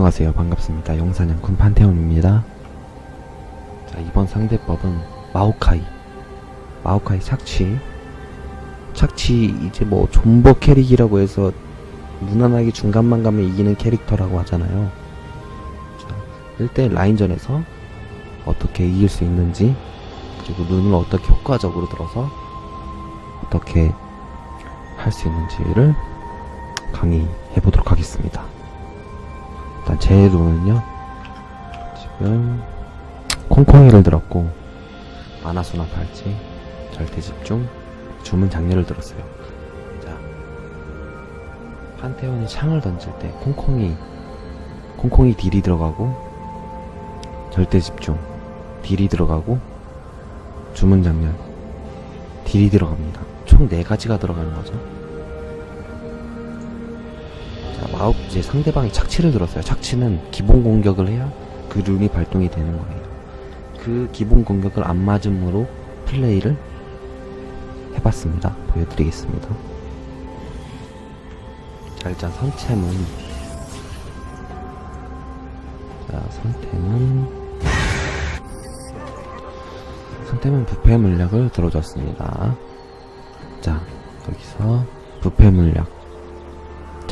안녕하세요. 반갑습니다. 용사냥군 판테온입니다. 자, 이번 상대법은 마오카이. 마오카이 착취. 착취, 이제 뭐, 존버 캐릭이라고 해서 무난하게 중간만 가면 이기는 캐릭터라고 하잖아요. 자, 1대 라인전에서 어떻게 이길 수 있는지, 그리고 눈을 어떻게 효과적으로 들어서 어떻게 할 수 있는지를 강의해 보도록 하겠습니다. 제 룬은요 지금 콩콩이를 들었고 만화수납 팔찌 절대 집중 주문 장렬을 들었어요. 자 판테온이 창을 던질 때 콩콩이 콩콩이 딜이 들어가고 절대 집중 딜이 들어가고 주문 장렬 딜이 들어갑니다. 총 4가지가 들어가는 거죠 자, 마법 이제 상대방이 착취를 들었어요. 착취는 기본 공격을 해야 그 룬이 발동이 되는 거예요. 그 기본 공격을 안 맞음으로 플레이를 해봤습니다. 보여드리겠습니다. 자, 일단 선템은 자, 선템은 선템은 부패 물약을 들어줬습니다. 자, 여기서 부패 물약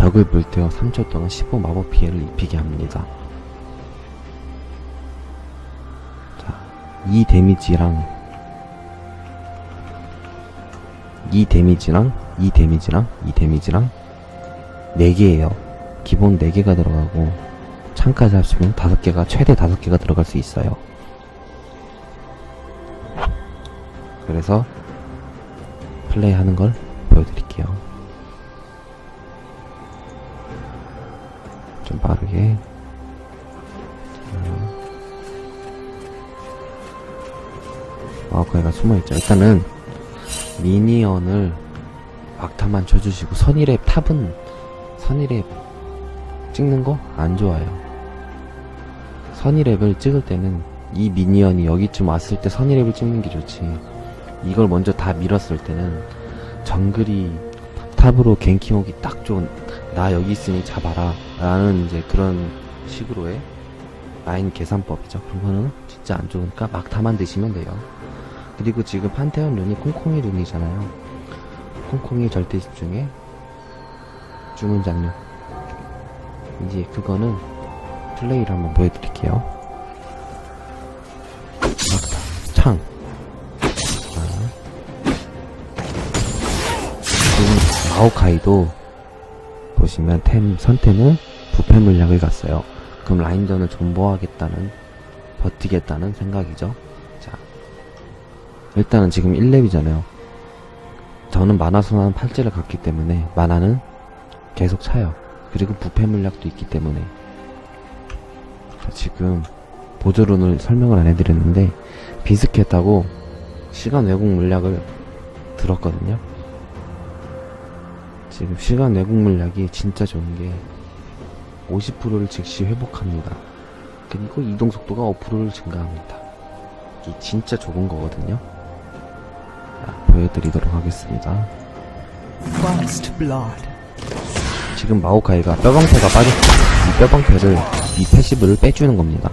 적을 물태워 3초 동안 15 마법 피해를 입히게 합니다. 자, 이 데미지랑 이 데미지랑 이 데미지랑 이 데미지랑 4개예요. 기본 4개가 들어가고 창까지 합치면 5개가 최대 5개가 들어갈 수 있어요. 그래서 플레이하는 걸 보여드릴게요. 빠르게. 마오카이가 숨어있죠. 일단은 미니언을 막타만 쳐주시고 선의랩 탑은 선의랩 찍는 거 안 좋아요. 선의랩을 찍을 때는 이 미니언이 여기쯤 왔을 때 선의랩을 찍는 게 좋지. 이걸 먼저 다 밀었을 때는 정글이 탑으로 갱킹 오기 딱 좋은 나 여기 있으니 잡아라. 라는 이제 그런 식으로의 라인 계산법이죠. 그거는 진짜 안 좋으니까 막타만 드시면 돼요. 그리고 지금 판테온 룬이 콩콩이 룬이잖아요. 콩콩이 절대 집중에 주문 장르. 이제 그거는 플레이를 한번 보여드릴게요. 막타. 창. 자. 지금 마오카이도 보시면 템 선템은 부패 물약을 갔어요. 그럼 라인전을 존버하겠다는 버티겠다는 생각이죠. 자, 일단은 지금 1렙이잖아요. 저는 만화 순환 팔찌를 갔기 때문에 만화는 계속 차요. 그리고 부패 물약도 있기 때문에 자, 지금 보조론을 설명을 안 해드렸는데 비스켓하고 시간 왜곡 물약을 들었거든요. 지금 시간 왜곡 물약이 진짜 좋은 게 50%를 즉시 회복합니다. 그리고 이동 속도가 5%를 증가합니다. 이 진짜 좋은 거거든요. 자, 보여드리도록 하겠습니다. 지금 마오카이가 뼈방패가 빠졌어요. 이 뼈방패를 이 패시브를 빼주는 겁니다.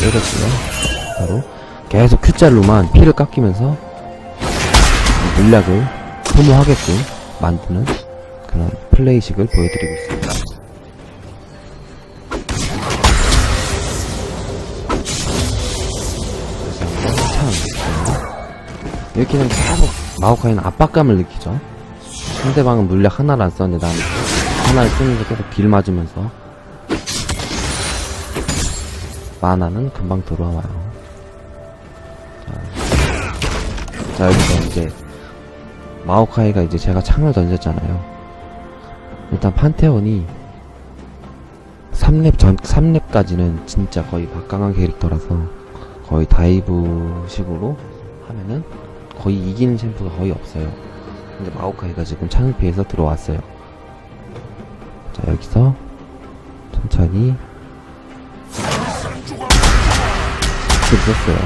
이렇게요. 바로 계속 Q자로만 피를 깎이면서 이 물약을 소모하게끔 만드는 그런 플레이식을 보여드리고 있습니다. 참 이렇게는 계속 마오카이는 압박감을 느끼죠. 상대방은 물약 하나를 안 썼는데 난 하나를 쓰면서 계속 딜 맞으면서 만화는 금방 들어와요. 자, 자 여기서 이제 마오카이가 이제 제가 창을 던졌잖아요. 일단 판테온이 3렙 전 3렙까지는 진짜 거의 막강한 캐릭터라서 거의 다이브 식으로 하면은 거의 이기는 챔프가 거의 없어요. 근데 마오카이가 지금 창을 피해서 들어왔어요. 자, 여기서 천천히 썼어요.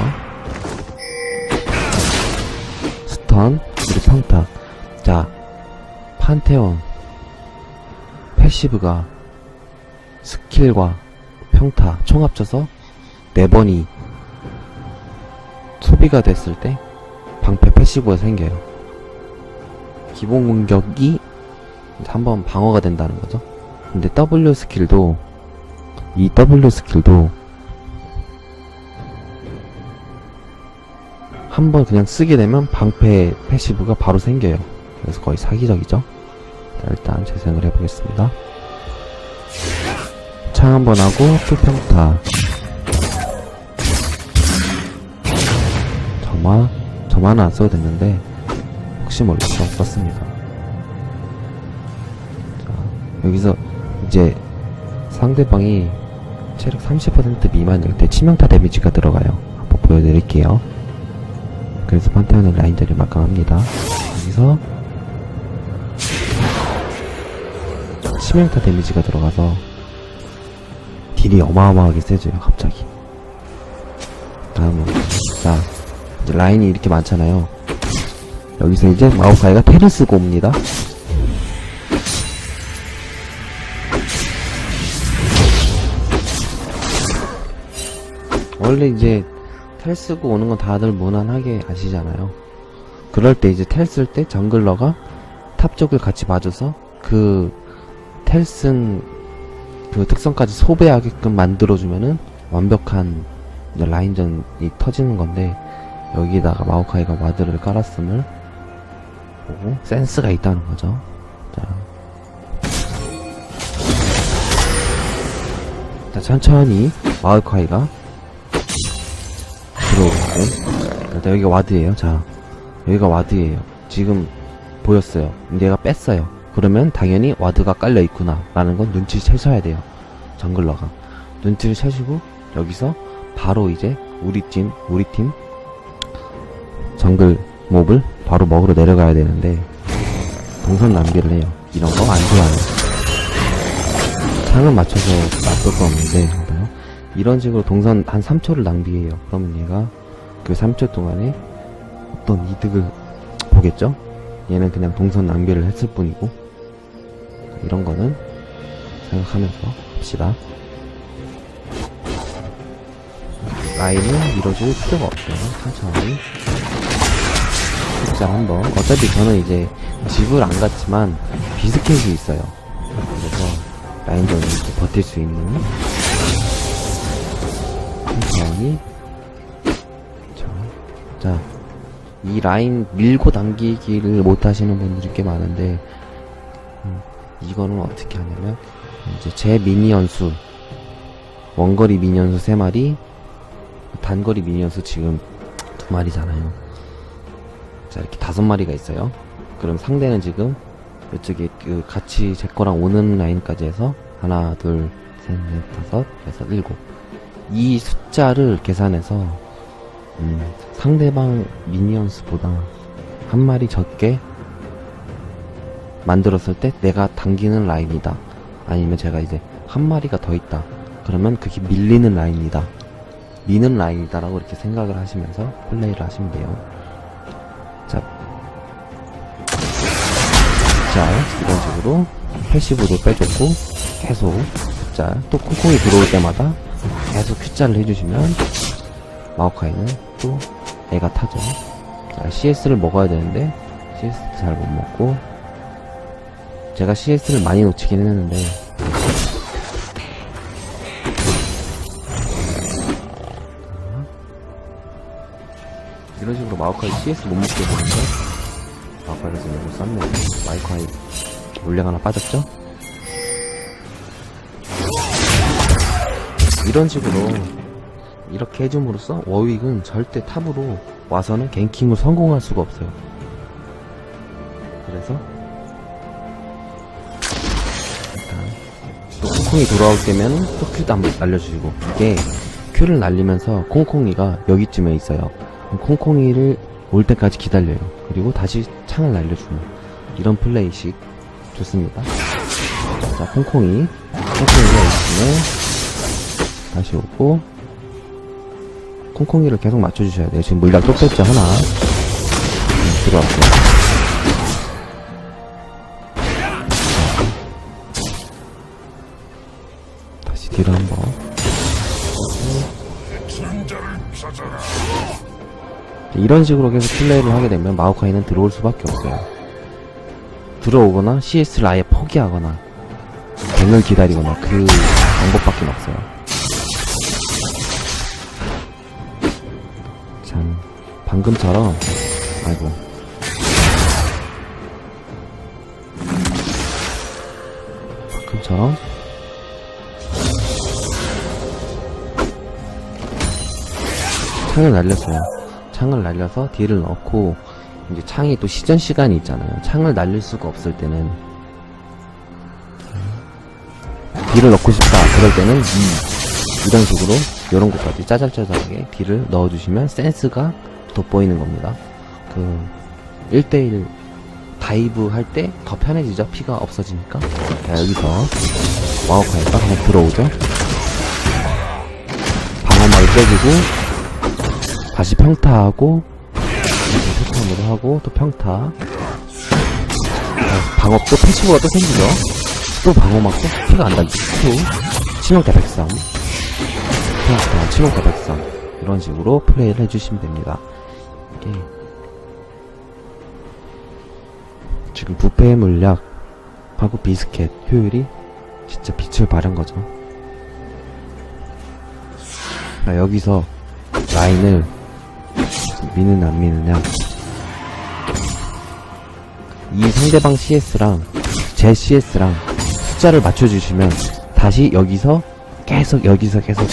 스턴, 그리고 평타. 자, 판테온 패시브가 스킬과 평타 총 합쳐서 4번이 소비가 됐을 때 방패 패시브가 생겨요. 기본 공격이 한번 방어가 된다는 거죠. 근데 W 스킬도 이 W 스킬도 한번 그냥 쓰게 되면 방패 패시브가 바로 생겨요. 그래서 거의 사기적이죠. 자, 일단 재생을 해보겠습니다. 창 한번 하고 투평타 점화 점화는 안 써도 됐는데 혹시 몰라서 썼습니다. 자, 여기서 이제 상대방이 체력 30% 미만일 때 치명타 데미지가 들어가요. 한번 보여드릴게요. 그래서 판테온의 라인전이 막강합니다. 여기서 치명타 데미지가 들어가서 딜이 어마어마하게 세져요, 갑자기. 다음은, 자, 이제 라인이 이렇게 많잖아요. 여기서 이제 마오카이가 테를 쓰고 옵니다. 원래 이제 텔 쓰고 오는 건 다들 무난하게 아시잖아요. 그럴 때 이제 텔 쓸 때 정글러가 탑 쪽을 같이 봐줘서 그 텔쓴그 특성까지 소비하게끔 만들어주면은 완벽한 라인전이 터지는 건데 여기다가 마오카이가 와드를 깔았음을 보고 센스가 있다는 거죠. 자, 자 천천히 마오카이가 들어오고 일단 여기가 와드예요. 자, 여기가 와드예요. 지금 보였어요. 근데 얘가 뺐어요. 그러면 당연히 와드가 깔려 있구나 라는 건 눈치 채셔야 돼요. 정글러가 눈치를 채시고 여기서 바로 이제 우리 팀 우리 팀 정글 몹을 바로 먹으러 내려가야 되는데 동선 낭비를 해요. 이런 거 안 좋아요. 창을 맞춰서 나쁠 거 없는데. 이런 식으로 동선 한 3초를 낭비해요. 그러면 얘가 그 3초 동안에 어떤 이득을 보겠죠? 얘는 그냥 동선 낭비를 했을 뿐이고 이런 거는 생각하면서 합시다. 라인을 밀어줄 필요가 없어요. 천천히. 숫자 한번. 어차피 저는 이제 집을 안 갔지만 비스켓이 있어요. 그래서 라인전을 이렇게 버틸 수 있는 천천히. 자, 자, 이 라인 밀고 당기기를 못 하시는 분들이 꽤 많은데, 음, 이거는 어떻게 하냐면, 이제 제 미니언수, 원거리 미니언수 3마리, 단거리 미니언수 지금 두 마리잖아요. 자, 이렇게 다섯 마리가 있어요. 그럼 상대는 지금 이쪽에 그 같이 제 거랑 오는 라인까지 해서 하나, 둘, 셋, 넷, 다섯, 여섯, 일곱. 이 숫자를 계산해서 음, 상대방 미니언스보다 한 마리 적게 만들었을 때 내가 당기는 라인이다. 아니면 제가 이제 한 마리가 더 있다. 그러면 그게 밀리는 라인이다. 미는 라인이다 라고 이렇게 생각을 하시면서 플레이를 하시면 돼요. 자, 자 이런 식으로 패시브도 빼줬고 계속 자, 또 콩콩이 들어올 때마다 계속 큐자를 해주시면 마오카이는 또 애가 타죠. 자, CS를 먹어야 되는데 CS 잘 못 먹고 제가 CS를 많이 놓치긴 했는데 이런 식으로 마오카이 CS 못 먹게 되는데 마오카이가 지금 너무 쌌네요. 마이카이 물량 하나 빠졌죠? 이런 식으로 이렇게 해줌으로써 워윅은 절대 탑으로 와서는 갱킹을 성공할 수가 없어요. 그래서 또 콩콩이 돌아올 때면 또 큐도 한번 날려주시고 이게 큐를 날리면서 콩콩이가 여기쯤에 있어요. 콩콩이를 올 때까지 기다려요. 그리고 다시 창을 날려주는 이런 플레이식 좋습니다. 자 콩콩이 콩콩이가 있으면 다시 오고 콩콩이를 계속 맞춰주셔야 돼요. 지금 물량 또 뺐죠 하나 음, 들어왔고 뒤를 한번 이런 식으로 계속 플레이를 하게 되면 마오카이는 들어올 수밖에 없어요. 들어오거나 CS를 아예 포기하거나 갱을 기다리거나 그 방법밖에 없어요. 참 방금처럼 아이고 방금처럼 창을 날렸어요. 창을 날려서 딜을 넣고 이제 창이 또 시전 시간이 있잖아요. 창을 날릴 수가 없을 때는 딜을 넣고 싶다. 그럴 때는 이 이런 식으로 이런 것까지 짜잘짜잘하게 딜을 넣어주시면 센스가 돋보이는 겁니다. 그 1대1 다이브 할 때 더 편해지죠. 피가 없어지니까. 자, 여기서 마오카이가 그냥 들어오죠. 방어막을 빼주고 다시 평타하고 패턴으로 하고 또 평타. 자, 방업 또 패시브가 또 생기죠? 또 방어막 또 피가 안 달리고 또 치명타 백성. 평타 치명타 백성. 이런 식으로 플레이를 해주시면 됩니다. 이게 지금 부패의 물약 하고 비스켓 효율이 진짜 빛을 발한 거죠. 자, 여기서 라인을 미는 안 미느냐? 이 상대방 CS랑 제 CS랑 숫자를 맞춰주시면 다시 여기서 계속 여기서 계속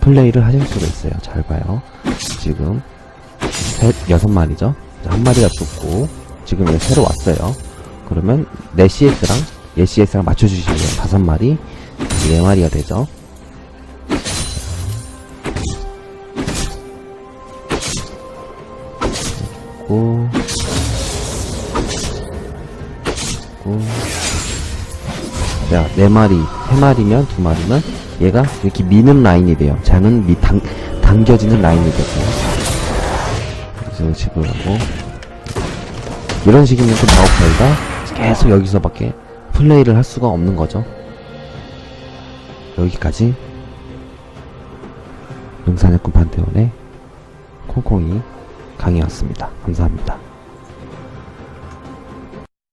플레이를 하실 수가 있어요. 잘 봐요. 지금 셋 여섯 마리죠? 한 마리가 죽고 지금 얘 새로 왔어요. 그러면 내 CS랑 얘 CS랑 맞춰주시면 다섯 마리 네 마리가 되죠 고, 고. 자, 네 마리, 세 마리면 두 마리면 얘가 이렇게 미는 라인이 돼요. 자는 미, 당, 당겨지는 라인이 되고요. 그래서 식으로 하고. 이런 식이면 또 마우카이가 계속 여기서밖에 플레이를 할 수가 없는 거죠. 여기까지 용산의꿈 판테온의 콩콩이 강의였습니다. 감사합니다.